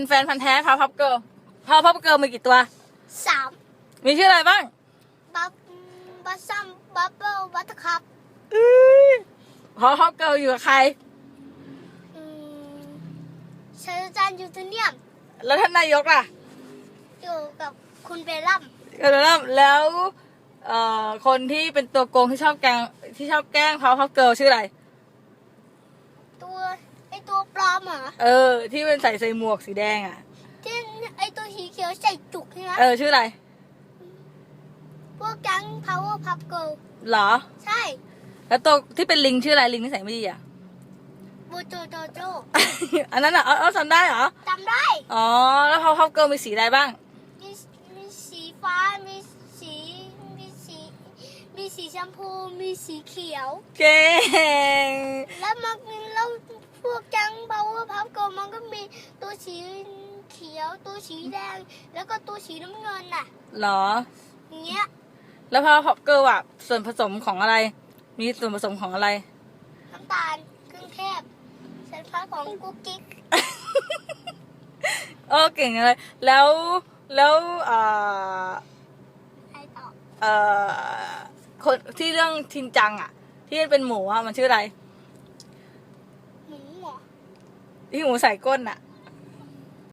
เป็นแฟนพันธ์แท้พาวพับเกิลพาวพับเกิลมีกี่ตัว สามมีชื่ออะไรบ้างบับบัสซัมบับเบิลบัตเตอร์คัพพาวพับเกิลอยู่กับใคร อืมศาสตราจารย์ยูเทเนียม แล้วท่านนายกล่ะอยู่กับคุณเบลลัมแล้วแล้วเอ่อคนที่เป็นตัวโกงที่ชอบแกล้งที่ชอบแกล้งพาวพับเกิลชื่ออะไรตัว ไอตัวปลอมเหรอเออ ที่เป็นใส่ใส่หมวกสีแดงอะ ที่ไอตัวสีเขียวใส่จุกใช่ไหมเออ ชื่ออะไร พวกแก๊ง power pup girl เหรอ ใช่แล้วตัวที่เป็นลิงชื่ออะไรลิงที่ใส่ไม่ดีอะบูโจโจโจอันนั้นอะเอาเอาจำได้เหรอจำได้อ๋อแล้วพาวพับเกิลมีสีอะไรบ้าง มีมีสีฟ้ามีสีมีสีมีสีชมพูมีสีเขียว เก่งแล้วมันแล้ วพวกแก๊ง power pup girl มันก็มีตัวสีเขียวตัวสีแดง แล้วก็ตัวสีน้ำเงินน่ะเหรอ อย่างเงี้ยแล้วพาวพับเกิลอะ ส่วนผสมของอะไร มีส่วนผสมของอะไร น้ำตาลเครื่องเทศสารพัดของกุ๊กกิ๊กเออเก่งเลยแล้วแล้วเอ่อใครต่อเอ่อคนที่เรื่องชินจังอะ ที่เป็นหมูอะมันชื่ออะไร หมูเหรอ ที่หมูใส่ก้นอะ